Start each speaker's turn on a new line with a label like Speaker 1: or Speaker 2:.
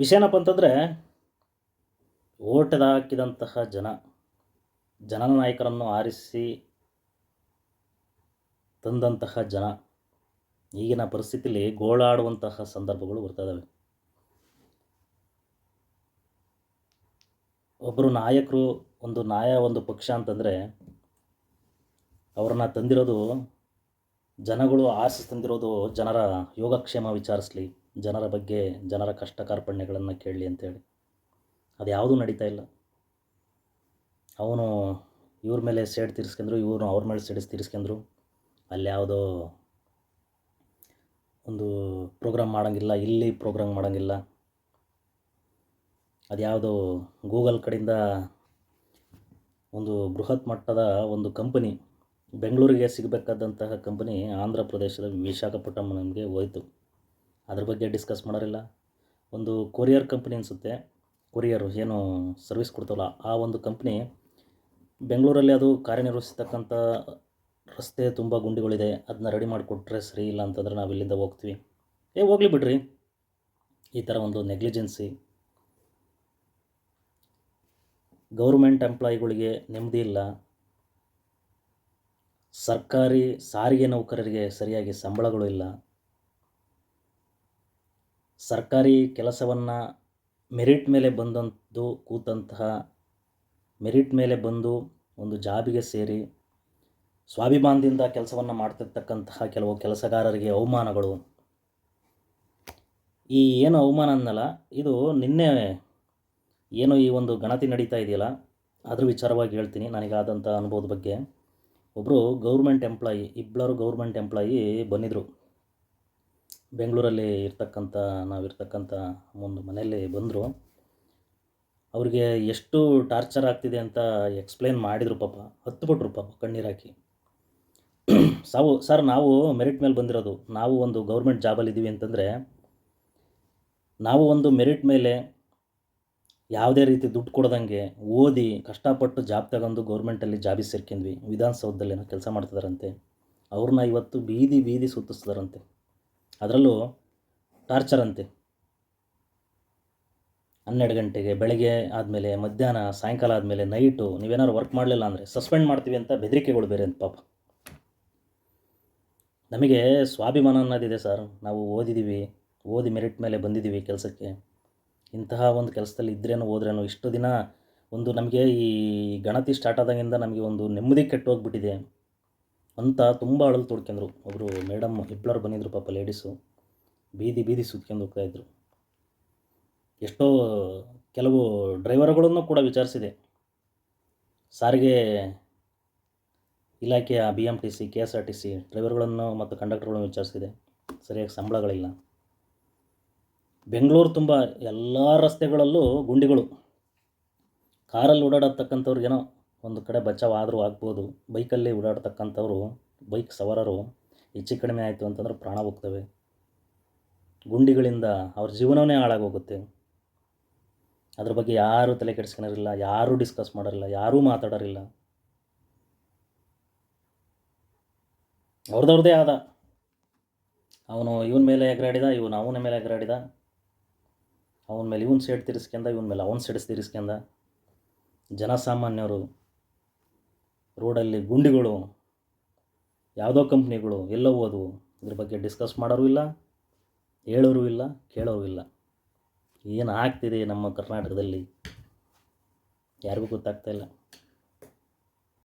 Speaker 1: ವಿಷಯ ಏನಪ್ಪ ಅಂತಂದರೆ ಓಟದ ಹಾಕಿದಂತಹ ಜನ, ಜನನ ನಾಯಕರನ್ನು ಆರಿಸಿ ತಂದಂತಹ ಜನ, ಈಗಿನ ಪರಿಸ್ಥಿತಿಯಲ್ಲಿ ಗೋಳಾಡುವಂತಹ ಸಂದರ್ಭಗಳು ಬರ್ತಾ ಇದ್ದಾವೆ ಒಬ್ಬರು ನಾಯಕರು, ಒಂದು ನಾಯ, ಒಂದು ಪಕ್ಷ ಅಂತಂದರೆ, ಅವ್ರನ್ನ ತಂದಿರೋದು ಜನಗಳು, ಆಸೆ ತಂದಿರೋದು ಜನರ ಯೋಗಕ್ಷೇಮ ವಿಚಾರಿಸಲಿ ಜನರ ಬಗ್ಗೆ ಜನರ ಕಷ್ಟ ಕಾರ್ಪಣ್ಯಗಳನ್ನು ಕೇಳಲಿ ಅಂತೇಳಿ. ಅದು ಯಾವುದೂ ನಡೀತಾ ಇಲ್ಲ. ಅವನು ಇವ್ರ ಮೇಲೆ ಸೇಡ್ ತೀರಿಸ್ಕೊಂಡ್ರು ಇವನು ಅವ್ರ ಮೇಲೆ ಸೇಡಿಸ್ ತೀರಿಸ್ಕೊಂಡ್ರು ಅಲ್ಲಿ ಯಾವುದೋ ಒಂದು ಪ್ರೋಗ್ರಾಮ್ ಮಾಡೋಂಗಿಲ್ಲ, ಇಲ್ಲಿ ಪ್ರೋಗ್ರಾಮ್ ಮಾಡೋಂಗಿಲ್ಲ. ಅದ್ಯಾವುದೋ ಗೂಗಲ್ ಕಡೆಯಿಂದ ಒಂದು ಬೃಹತ್ ಮಟ್ಟದ ಒಂದು ಕಂಪನಿ, ಬೆಂಗಳೂರಿಗೆ ಸಿಗಬೇಕಾದಂತಹ ಕಂಪನಿ ಆಂಧ್ರ ಪ್ರದೇಶದ ವಿಶಾಖಪಟ್ಟಣಂಗೆ ಹೋಯಿತು. ಅದ್ರ ಬಗ್ಗೆ ಡಿಸ್ಕಸ್ ಮಾಡೋರಿಲ್ಲ. ಒಂದು ಕೊರಿಯರ್ ಕಂಪ್ನಿ ಅನಿಸುತ್ತೆ. ಕೊರಿಯರು ಏನು ಸರ್ವಿಸ್ ಕೊಡ್ತಾವಲ್ಲ, ಆ ಒಂದು ಕಂಪ್ನಿ ಬೆಂಗಳೂರಲ್ಲಿ ಅದು ಕಾರ್ಯನಿರ್ವಹಿಸ್ತಕ್ಕಂಥ ರಸ್ತೆ ತುಂಬ ಗುಂಡಿಗಳಿದೆ, ಅದನ್ನ ರೆಡಿ ಮಾಡಿಕೊಟ್ರೆ ಸರಿ ಇಲ್ಲ ಅಂತಂದ್ರೆ ನಾವು ಇಲ್ಲಿಂದ ಹೋಗ್ತೀವಿ. ಏ, ಹೋಗ್ಲಿ ಬಿಡ್ರಿ. ಈ ಥರ ಒಂದು ನೆಗ್ಲಿಜೆನ್ಸಿ. ಗೌರ್ಮೆಂಟ್ ಎಂಪ್ಲಾಯಿಗಳಿಗೆ ನೆಮ್ಮದಿ ಇಲ್ಲ. ಸರ್ಕಾರಿ ಸಾರಿಗೆ ನೌಕರರಿಗೆ ಸರಿಯಾಗಿ ಸಂಬಳಗಳು ಇಲ್ಲ. ಸರ್ಕಾರಿ ಕೆಲಸವನ್ನು ಮೆರಿಟ್ ಮೇಲೆ ಬಂದಂದು ಕೂತಂತಹ ಮೆರಿಟ್ ಮೇಲೆ ಬಂದು ಒಂದು ಜಾಬಿಗೆ ಸೇರಿ ಸ್ವಾಭಿಮಾನದಿಂದ ಕೆಲಸವನ್ನು ಮಾಡ್ತಿರ್ತಕ್ಕಂತಹ ಕೆಲವು ಕೆಲಸಗಾರರಿಗೆ ಅವಮಾನಗಳು. ಈ ಏನು ಅವಮಾನ ಅನ್ನಲ್ಲ, ಇದು ನಿನ್ನೆ ಏನು ಈ ಒಂದು ಗಣತಿ ನಡೀತಾ ಇದೆಯಲ್ಲ, ಅದ್ರ ವಿಚಾರವಾಗಿ ಹೇಳ್ತೀನಿ. ನನಗಾದಂಥ ಅನುಭವದ ಬಗ್ಗೆ. ಒಬ್ಬರು ಗೌರ್ಮೆಂಟ್ ಎಂಪ್ಲಾಯಿ ಇಬ್ಬರು ಗೌರ್ಮೆಂಟ್ ಎಂಪ್ಲಾಯಿ ಬಂದಿದ್ದರು ಬೆಂಗಳೂರಲ್ಲಿ ಇರ್ತಕ್ಕಂಥ ನಾವಿರ್ತಕ್ಕಂಥ ಒಂದು ಮನೆಯಲ್ಲಿ ಬಂದರು. ಅವ್ರಿಗೆ ಎಷ್ಟು ಟಾರ್ಚರ್ ಆಗ್ತಿದೆ ಅಂತ ಎಕ್ಸ್ಪ್ಲೇನ್ ಮಾಡಿದರು ಪಾಪ. ಹತ್ತುಬಿಟ್ರು ಪಾಪ ಕಣ್ಣೀರು ಹಾಕಿ. ಸಾವು, ಸರ್ ನಾವು ಮೆರಿಟ್ ಮೇಲೆ ಬಂದಿರೋದು. ನಾವು ಒಂದು ಗೌರ್ಮೆಂಟ್ ಜಾಬಲ್ಲಿ ಇದ್ದೀವಿ ಅಂತಂದರೆ, ನಾವು ಒಂದು ಮೆರಿಟ್ ಮೇಲೆ ಯಾವುದೇ ರೀತಿ ದುಡ್ಡು ಕೊಡ್ದಂಗೆ ಓದಿ ಕಷ್ಟಪಟ್ಟು ಜಾಬ್ ತಗೊಂಡು ಗೌರ್ಮೆಂಟಲ್ಲಿ ಜಾಬಿಗೆ ಸೇರ್ಕೊಂಡ್ವಿ. ವಿಧಾನಸೌಧದಲ್ಲಿ ಏನೋ ಕೆಲಸ ಮಾಡ್ತಿದಾರಂತೆ. ಅವ್ರನ್ನ ಇವತ್ತು ಬೀದಿ ಬೀದಿ ಸುತ್ತಿಸ್ತಾರಂತೆ ಅದರಲ್ಲೂ ಟಾರ್ಚರ್ ಅಂತೆ. ಹನ್ನೆರಡು ಗಂಟೆಗೆ ಬೆಳಗ್ಗೆ ಆದಮೇಲೆ, ಮಧ್ಯಾಹ್ನ, ಸಾಯಂಕಾಲ ಆದಮೇಲೆ ನೈಟು ನೀವೇನಾದ್ರು ವರ್ಕ್ ಮಾಡಲಿಲ್ಲ ಅಂದರೆ ಸಸ್ಪೆಂಡ್ ಮಾಡ್ತೀವಿ ಅಂತ ಬೆದರಿಕೆಗಳು ಬೇರೆ ಅಂತ ಪಾಪ. ನಮಗೆ ಸ್ವಾಭಿಮಾನ ಅನ್ನೋದಿದೆ ಸರ್ ನಾವು ಓದಿದ್ದೀವಿ ಓದಿ ಮೆರಿಟ್ ಮೇಲೆ ಬಂದಿದ್ದೀವಿ ಕೆಲಸಕ್ಕೆ. ಇಂತಹ ಒಂದು ಕೆಲಸದಲ್ಲಿ ಇದ್ರೇನು ಹೋದ್ರೇನು ಇಷ್ಟು ದಿನ ಒಂದು ನಮಗೆ ಈ ಗಣತಿ ಸ್ಟಾರ್ಟ್ ಆದಾಗಿಂದ ನಮಗೆ ಒಂದು ನೆಮ್ಮದಿ ಕೆಟ್ಟು ಹೋಗ್ಬಿಟ್ಟಿದೆ ಅಂತ ತುಂಬ ಅಳಲು ತೊಡ್ಕೊಂಡ್ರು. ಒಬ್ಬರು ಮೇಡಮ್ ಹಿಪ್ಲರ್ ಬಂದಿದ್ರು, ಪಾಪ ಲೇಡೀಸು. ಬೀದಿ ಬೀದಿ ಸುತ್ಕೊಂಡು ಹೋಗ್ತಾಯಿದ್ರು ಎಷ್ಟೋ ಕೆಲವು ಡ್ರೈವರ್ಗಳನ್ನು ಕೂಡ ವಿಚಾರಿಸಿದೆ. ಸಾರಿಗೆ ಇಲಾಖೆಯ B M T C K S R T C ಡ್ರೈವರ್ಗಳನ್ನು ಮತ್ತು ಕಂಡಕ್ಟರ್ಗಳನ್ನು ವಿಚಾರಿಸಿದೆ. ಸರಿಯಾಗಿ ಸಂಬಳಗಳಿಲ್ಲ. ಬೆಂಗಳೂರು ತುಂಬ ಎಲ್ಲ ರಸ್ತೆಗಳಲ್ಲೂ ಗುಂಡಿಗಳು. ಕಾರಲ್ಲಿ ಓಡಾಡತಕ್ಕಂಥವ್ರಿಗೇನೋ ಒಂದು ಕಡೆ ಬಚಾವ್ ಆದರೂ ಆಗ್ಬೋದು. ಬೈಕಲ್ಲಿ ಓಡಾಡ್ತಕ್ಕಂಥವ್ರು, ಬೈಕ್ ಸವಾರರು ಹೆಚ್ಚು ಕಡಿಮೆ ಆಯಿತು ಅಂತಂದ್ರೆ ಪ್ರಾಣ ಹೋಗ್ತವೆ. ಗುಂಡಿಗಳಿಂದ ಅವ್ರ ಜೀವನವೇ ಹಾಳಾಗೋಗುತ್ತೆ. ಅದ್ರ ಬಗ್ಗೆ ಯಾರೂ ತಲೆ ಕೆಡಿಸ್ಕೊಂಡಿರಲಿಲ್ಲ, ಯಾರೂ ಡಿಸ್ಕಸ್ ಮಾಡೋರಿಲ್ಲ ಯಾರೂ ಮಾತಾಡೋರಿಲ್ಲ. ಅವ್ರದವ್ರದ್ದೇ ಆದ. ಅವನು ಇವನ ಮೇಲೆ ಎಗರಾಡಿದ, ಇವನು ಅವನ ಮೇಲೆ ಎಗರಾಡಿದ. ಅವನ ಮೇಲೆ ಇವನು ಸೇಡ್ ತೀರಿಸ್ಕೊಂಡ ಇವನ ಮೇಲೆ ಅವನು ಸೇಡ್ಸ್ ತೀರಿಸ್ಕೊಂಡ ಜನಸಾಮಾನ್ಯರು ರೋಡಲ್ಲಿ ಗುಂಡಿಗಳು, ಯಾವುದೋ ಕಂಪ್ನಿಗಳು ಎಲ್ಲವೂ ಹೋದವು. ಇದ್ರ ಬಗ್ಗೆ ಡಿಸ್ಕಸ್ ಮಾಡೋರು ಇಲ್ಲ, ಹೇಳೋರು ಇಲ್ಲ, ಕೇಳೋರು ಇಲ್ಲ. ಏನು ಆಗ್ತಿದೆ ನಮ್ಮ ಕರ್ನಾಟಕದಲ್ಲಿ? ಯಾರಿಗೂ ಗೊತ್ತಾಗ್ತಾ ಇಲ್ಲ.